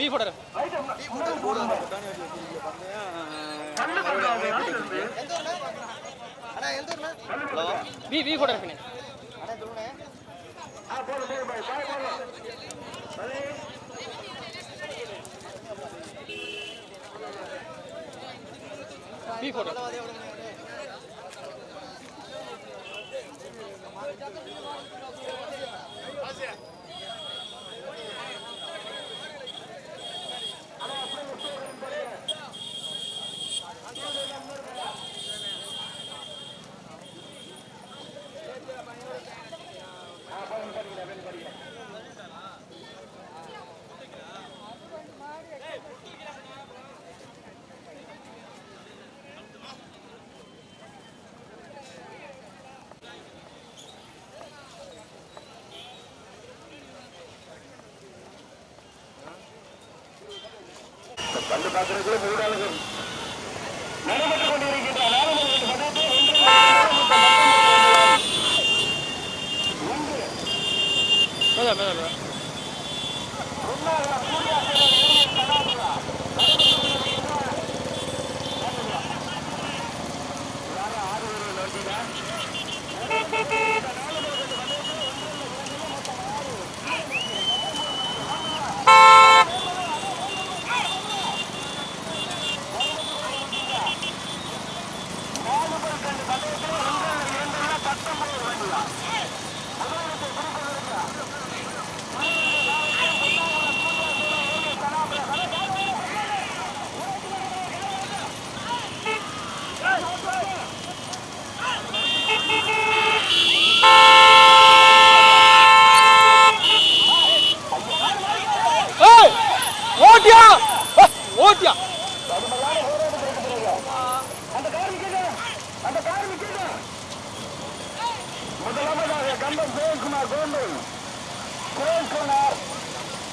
B போடுற B B போடுற பின்ன. பி போடுற வந்து பார்க்கிறதுக்குள்ள மூணு ஆளுகள் நடைபெற்றுக் நம்பர் ஜெயக்குமார் கோம்பை குரேஷ்குமார்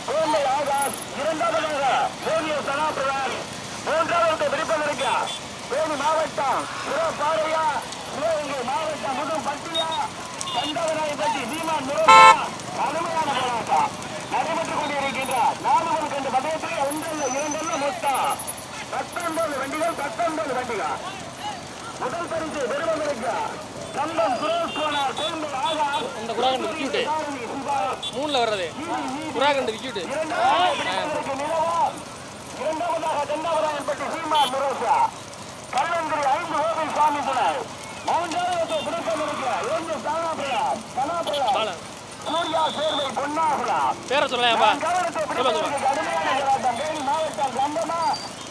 கோம்பை ஆகாஷ் இரண்டாவதாக சோனிய சனாபிரதான் மூன்றாவது விருப்பமிருக்கா தேனி மாவட்டம் சிவபாறையா சிவகங்கை மாவட்டம் முதும் பட்டியா கண்டவராயப்பட்டி சீமான் முருகா அருமையான போராட்டம். நடைபெற்றுக் கொண்டிருக்கின்ற நாடுகள் கண்டு பதவியத்தில் ஒன்றல்ல இரண்டல்ல மொத்தம் பத்தொன்பது வண்டிகள் பத்தொன்பது வண்டிகள். முதல் பரிசு பெருமங்களுக்கு கம்பம் இந்த குராகண்டு விக்கி விட்டு சாரணி சிவா மூணில் வர்றது. குராகண்டு விக்கி விட்டு இரண்டாவதாக தென்னாவராயன்பட்டி சீமான் முரேஷா. கல்லந்திரி ஐந்து ஓபி சுவாமி துணை மூன்றாவது புதுக்கம் இருக்கு ஏழு தானாபுரா கனாபுரா சூர்யா சேர்வை பொன்னாபுரா பேரை சொல்லலாம்ப்பா கவனத்தை சொல்ல சொல்ல பிடிப்பதற்கு கடுமையான போராட்டம். தேனி மாவட்டம் கம்பமா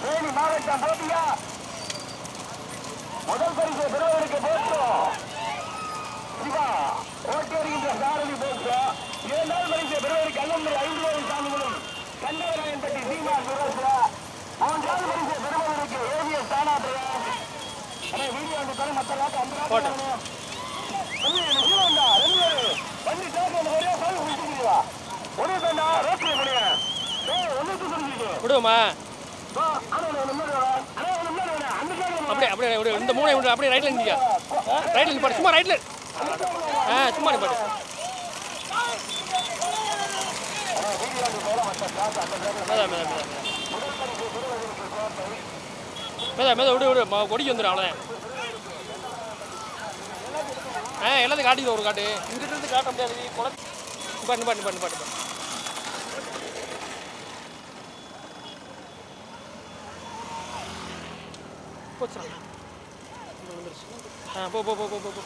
தேனி மாவட்டம் போட்டியா? முதல் பரிசு பெறுவதற்கு போட்டோம் சிவா ஓட்டி வருகின்ற சாரதி போட்டோம் இரண்டாவது பரிசு பெறுவதற்கு அல்லம்பரி ஐந்து கோவில் சாமிகளும் கண்டவராயன்பட்டி சீமான் சுரேஷா மூன்றாவது பரிசு ஏவிஎஸ் தானாபுரம். அண்ணா வீடியோ வந்து தர மற்ற நாட்டு அந்த போட்டோம். வண்டி டேக்கு அந்த ஒரே போய் முடிச்சுக்கிறீங்களா ஒன்று தாண்டா ரோட்டில் முடியும் ஏய் ஒன்று தூக்கிட்டு விடுவோமா? அண்ணா ஒன்று முன்னாடி வரேன் அண்ணா ஒன்று முன்னாடி வரேன் அந்த சைடு அப்படியே அப்படியே இந்த மூணை அப்படியே ரைட்டில் நிற்க ரைட்டில் நிப்பாடு சும்மா ரைட்டில் ஆ சும்மா நிப்பாடு மேதா மேதா மேதா விடு விடு. கொடிக்கு வந்துடும் அவ்வளோதான் ஆ எல்லாத்தையும் காட்டிது ஒரு காட்டு. இங்கிட்டிருந்து காட்ட முடியாது. நீ குளத்து பாட்டு பாட்டு பாட்டு நிப்பாட்டு போச்சுடா. இங்க ஆ போ போ போ போ போ.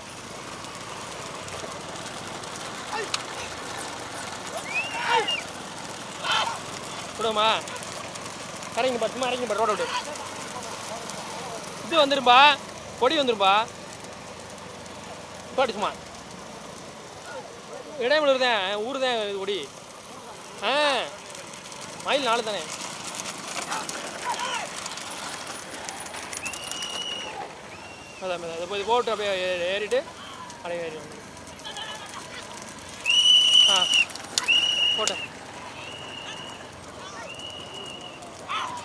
விடுமா இறங்கி சும்மா இறங்கிப்பா ரோட விடு இது வந்துரும்பா கொடி வந்துருப்பா பாட்டு சும்மா. இடைமலூர் தான் ஊர் தான் இது கொடி. ஆ மயில் நாலு தானே. அதான் அதான். இதை போய் போட்டு அப்படியே ஏறிட்டு அப்படியே ஏறி வந்து ஆ போட்டு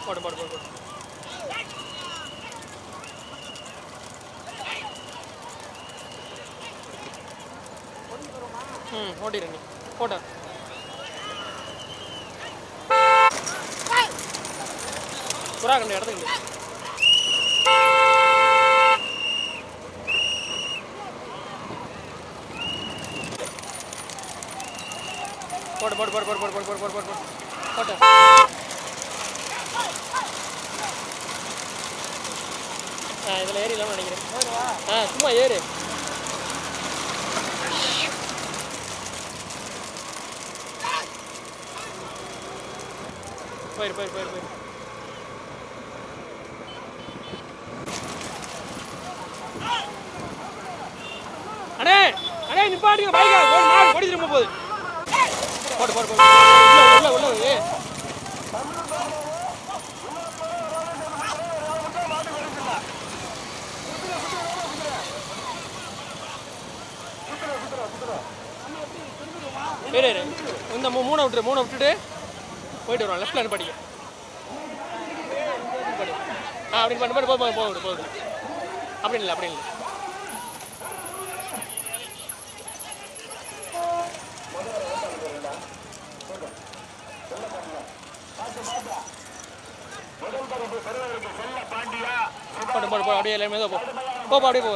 போடு போடு போடு போடு ம் ஓடிடு நீ போட்ட புறா கண்டு இடத்துக்கு போட்டு போட்டு போட்டு போட்டு போட்டு போட்டு போட்டு போட்டு போட்டு போட்டு ஆ இதில் ஏறி இல்லாமல் நினைக்கிறேன். ஆ சும்மா ஏறு. போயிரு போயிரு போயிரு போயிரு. அண்ணே அண்ணே நிப்பாட்டுங்க பைக்கா ஓடி மாடு ஓடி திரும்ப போகுது. போடு போடு போடு. உள்ள உள்ள உள்ள. ஏ வேறு இந்த மூ- மூணை விட்டுரு மூணை விட்டுட்டு போயிட்டு வருவான். லெஃப்ட்ல படிக்க. ஆ அப்படி பண்ணு பண்ணு போக போகுது போகுது. அப்படி இல்லை அப்படி இல்லை. போட்டு போட்டு போ அப்படியே எல்லாமே தான் போ. போ போ, அப்படியே போ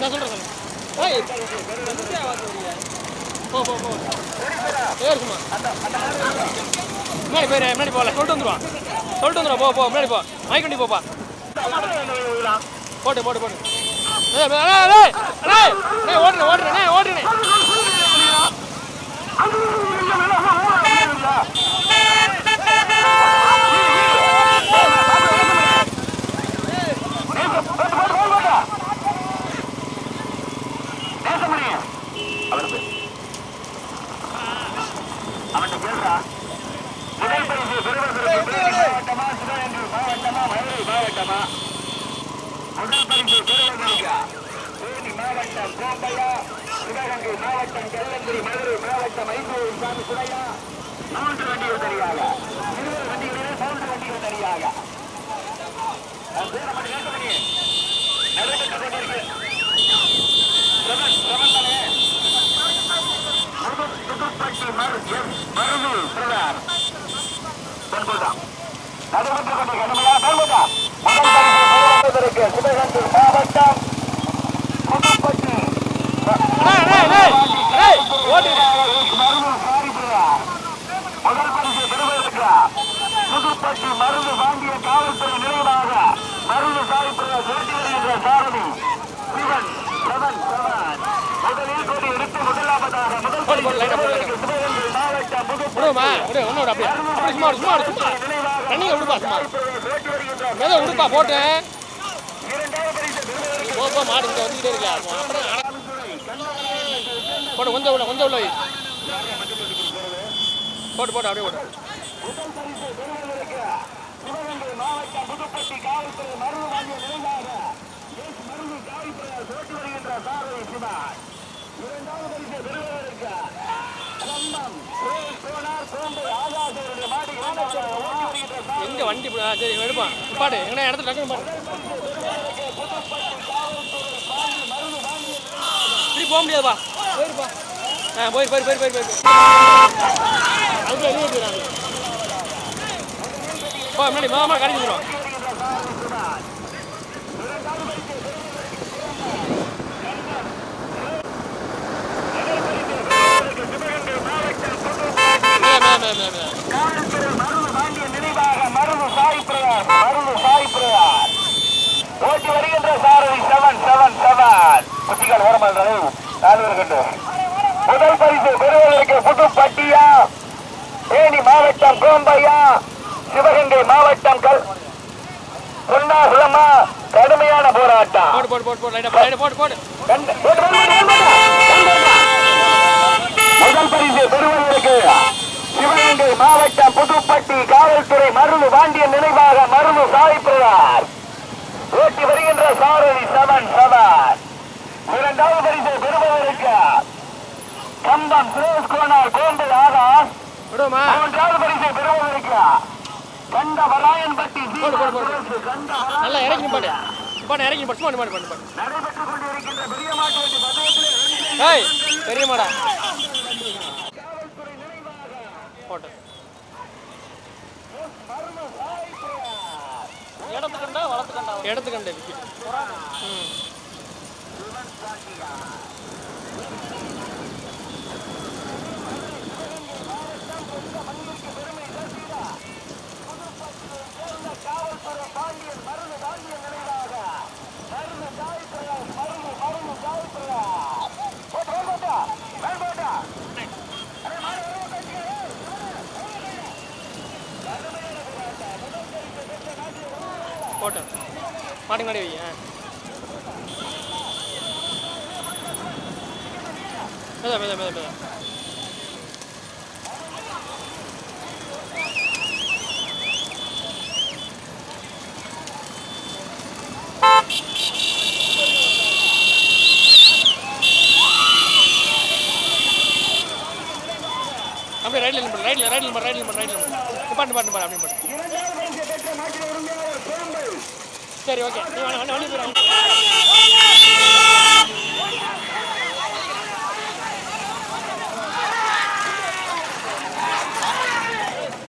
நான் சொல்கிறேன் சொல்லு ஏய் போ போ போ. ஏறு சும்மா முன்னாடி போயிரு முன்னாடி போகல. சொல்லிட்டு வந்துடுவான் சொல்லிட்டு வந்துடுவா போ போ முன்னாடி போ. மைக் போப்பா. போட்டு போட்டு போட்டு ஓடுறேன் ஓடுறேன் ஓடுறேன் முதல் பரிசு பெறுவதற்கு தேனி மாவட்டம் கோம்பையா சிவகங்கை மாவட்டம் கல்லந்திரி மதுரை மாவட்டம் ஐந்தூர் சாமி சுடையா மூன்று வண்டிகள் தனியாக இருபது வண்டிகளிலே மூன்று வண்டிகள் தனியாக நடைபெற்றுக் கொண்டிருக்கு சிவகங்கூர் மாவட்டம் புதுப்பட்டி முதல் பரிசு பெறுவதற்கு புதுப்பட்டி மருந்து வாங்கிய காவல்துறை நிலையமாக மருந்து சாதிப்புற வேண்டி வருகின்ற சாரணி சிவன் பிரபன் பிரபன் முதலில் கொடி எடுத்து முதலாவதாக முதல் பரிசு சிவகங்கை மாவட்டம் புதுப்பட்டி நினைவாக விடுப்பா போட்டேன் போப்போ மாடு இங்கே வந்துக்கிட்டே இருக்கா? போட்டு கொஞ்சம் உள்ள கொஞ்சம் உள்ள போட்டு போட்டு அப்படியே போட்டு எங்க வண்டி சரி எடுப்பான் பாடு எங்கன்னா இடத்துல டக்குன்னு பாடு. இப்படி போக முடியாதுப்பா போயிருப்பா. ஆ போயிரு போயிரு போயிரு போயிரு போயிரு. வெளியே போ முன்னாடி மாமா கடைக்கு காவல்துறை மருந்து வாங்கிய நினைவாக மருந்து சாய் பிரயார் மருந்து சாய் பிரயார். ஓட்டி வருகின்ற சாரதி போடு போடு போடு போடு லைட்டா போடு போடு போடு. முதல் பரிசு பெறுவதற்கு சிவகங்கை மாவட்டம் புதுப்பட்டி காவல்துறை மருது பாண்டிய நினைவாக மருது சாய் பிரதார் ஓட்டி வருகின்ற சாரதி சமன் சமன் இரண்டாவது பரிசு பெறுவதற்கு கம்பம் சுரேஷ் கோனார் கோண்டை ஆகாஷ் மூன்றாவது பரிசு பெறுவதற்கு கண்ட வராயன்பட்டி நல்லா இறங்கி பாடு நிப்பாடு இறங்கி மாட்டு வண்டி பந்தயத்திலே ரெண்டு ஏய் பெரிய மாடா. சாய்க்கிறார். இடத்துக்கண்டா வளர்த்துக்கண்டா. இடத்துக்கண்டே விக்கெட். ம் காவல்துறை பாண்டியன் மருது பாண்டியன் நினைவாக மருது சாய்க்கிறார் மருது மருது சாய்க்கிறார் போட்டு வேண்டாட்டா வேண்டாட்டா அரே மாடு வரவா கட்டியா போட்டேன் மாட்டுக்கு முன்னாடி வை ஆ மெதா மெதா மெதா அப்படியே ரைட்ல நிப்பாடு ரைட்ல ரைட்ல நிப்பாடு ரைட்ல நிப்பாடு ரைட்ல நிப்பாடு நிப்பாடு நிப்பாடு அப்படியே நிப்பாடு சரி ஓகே